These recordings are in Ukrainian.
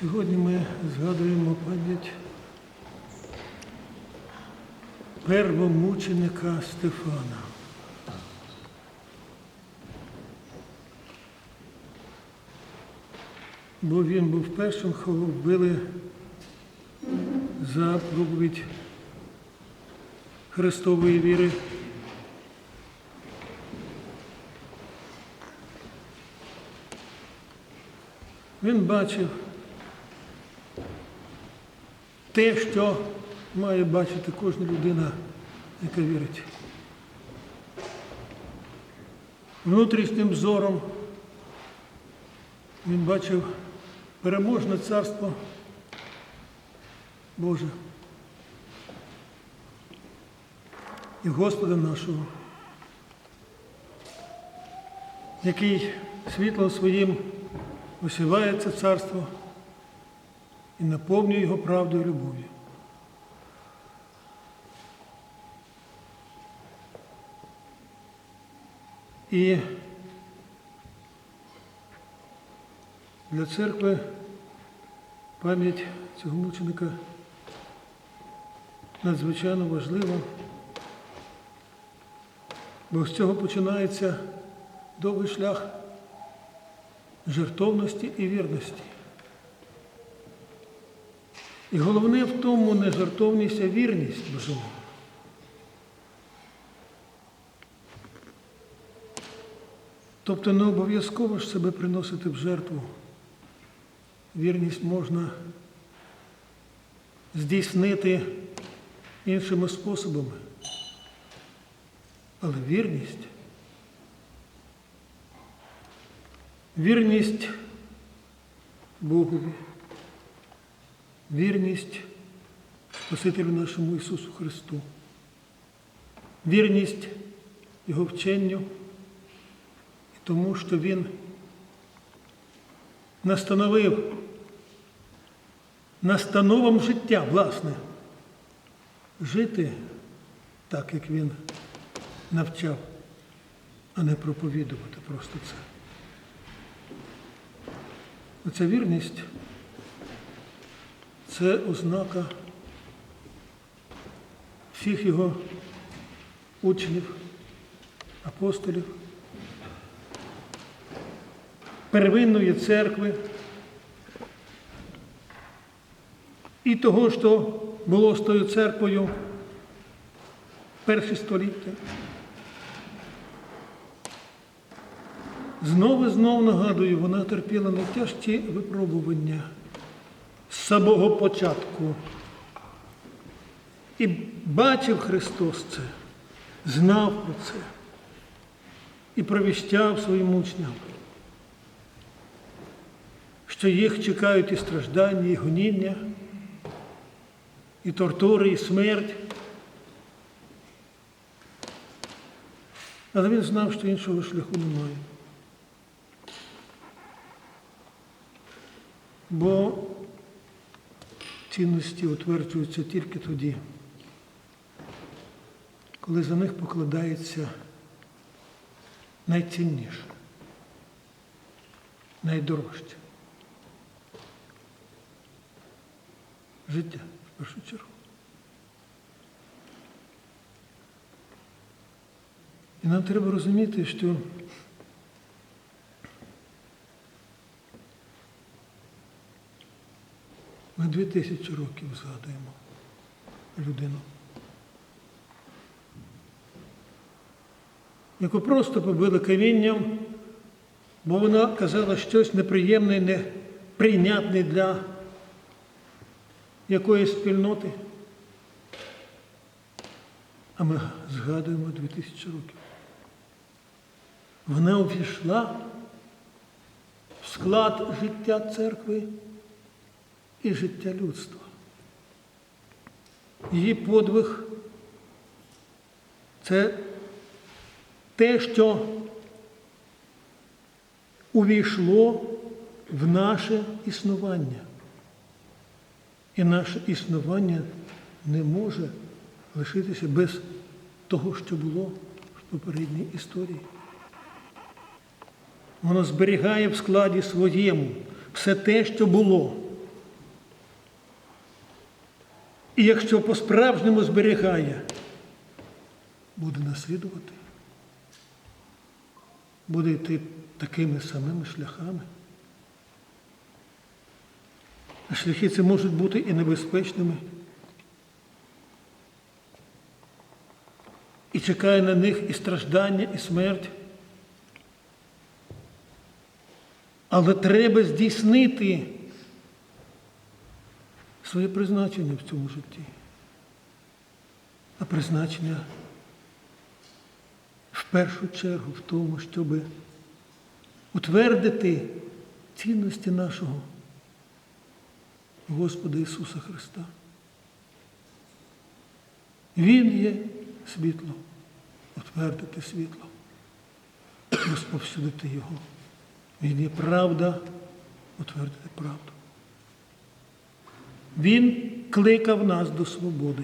Сьогодні ми згадуємо пам'ять первомученика Стефана. Бо він був першим, кого вбили за проповідь Христової віри. Він бачив те, що має бачити кожна людина, яка вірить. Внутрішнім зором він бачив переможне царство Боже і Господа нашого, який світлом своїм осіває це царство і наповнює його правдою і любов'ю. І для церкви пам'ять цього мученика надзвичайно важлива, бо з цього починається довгий шлях жертовності і вірності. І головне в тому не жертовність, а вірність безумовно. Тобто не обов'язково ж себе приносити в жертву. Вірність можна здійснити іншими способами. Але вірність, вірність Богові, вірність Спасителю нашому Ісусу Христу, вірність Його вченню і тому, що Він настановив настановам життя, власне, жити так, як він навчав, а не проповідувати просто це. Оця вірність це ознака всіх його учнів, апостолів, первинної церкви і того, що було з тою церквою перші століття. Знову знову нагадую, вона терпіла найтяжчі випробування з самого початку. І бачив Христос це, знав про це і провіщав своїм учням, що їх чекають і страждання, і гоніння, і тортури, і смерть. Але він знав, що іншого шляху немає. Бо цінності утверджуються тільки тоді, коли за них покладається найцінніше, найдорожче. Життя в першу чергу. І нам треба розуміти, що ми дві тисячі років згадуємо людину, яку просто побили камінням, бо вона казала щось неприємне, неприйнятне для якоїсь спільноти. А ми згадуємо дві тисячі років. Вона увійшла в склад життя церкви і життя людства. Її подвиг це те, що увійшло в наше існування. І наше існування не може лишитися без того, що було в попередній історії. Воно зберігає в складі своєму все те, що було. І якщо по-справжньому зберігає, буде наслідувати, буде йти такими самими шляхами. А шляхи ці можуть бути і небезпечними. І чекає на них і страждання, і смерть. Але треба здійснити своє призначення в цьому житті. А призначення в першу чергу в тому, щоб утвердити цінності нашого Господа Ісуса Христа. Він є світло, утвердити світло, розповсюдити Його. Він є правда, утвердити правду. Він кликав нас до свободи.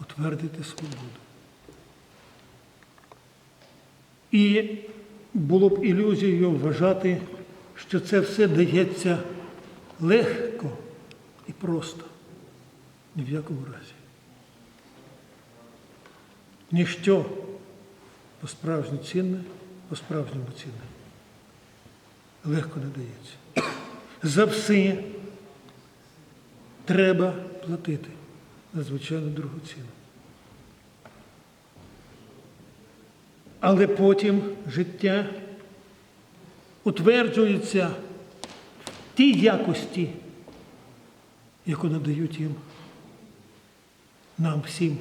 Утвердити свободу. І було б ілюзією вважати, що це все дається легко і просто. Ні в якому разі. Ніщо по-справжньому цінне, по-справжньому цінне. Легко не дається. За все треба платити надзвичайно дорогу ціну. Але потім життя утверджується в тій якості, яку надають їм нам всім.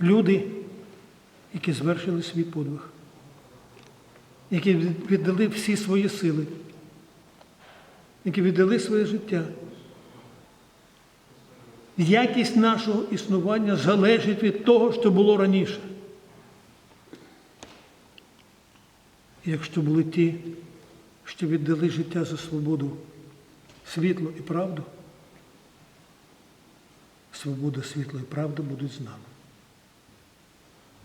Люди, які звершили свій подвиг, які віддали всі свої сили, які віддали своє життя. Якість нашого існування залежить від того, що було раніше. Якщо були ті, що віддали життя за свободу, світло і правду, свобода, світло і правда будуть з нами.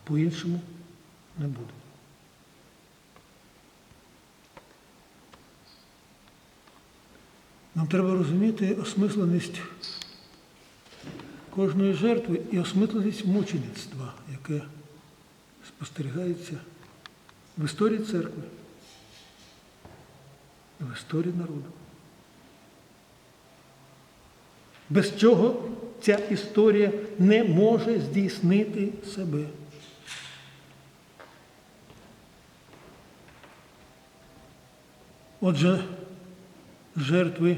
По-іншому не буде. Нам треба розуміти осмисленість кожної жертви і осмисленість мучеництва, яке спостерігається в історії церкви, в історії народу. Без чого ця історія не може здійснити себе. Отже, жертви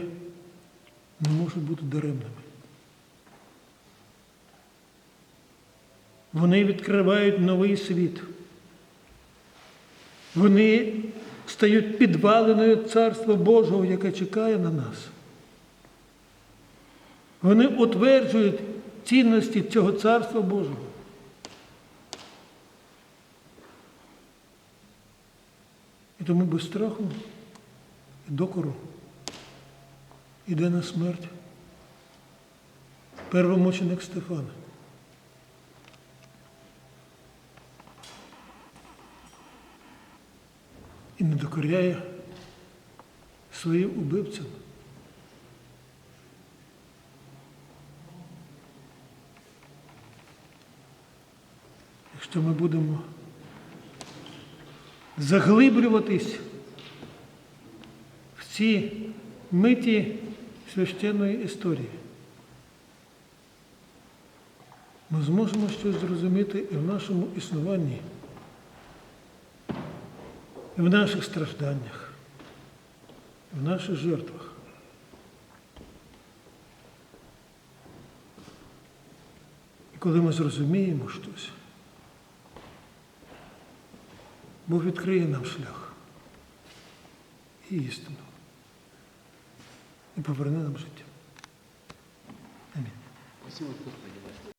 не можуть бути даремними. Вони відкривають новий світ. Вони стають підваленою Царства Божого, яке чекає на нас. Вони утверджують цінності цього Царства Божого. І тому без страху і докору іде на смерть первомученик Стефана. І не докоряє своїм убивцям. Якщо ми будемо заглиблюватись в ці миті священної історії, ми зможемо щось зрозуміти і в нашому існуванні, і в наших стражданнях, і в наших жертвах. І коли ми зрозуміємо щось, Бог відкриє нам шлях і істину. І поверни нам життя. Амінь.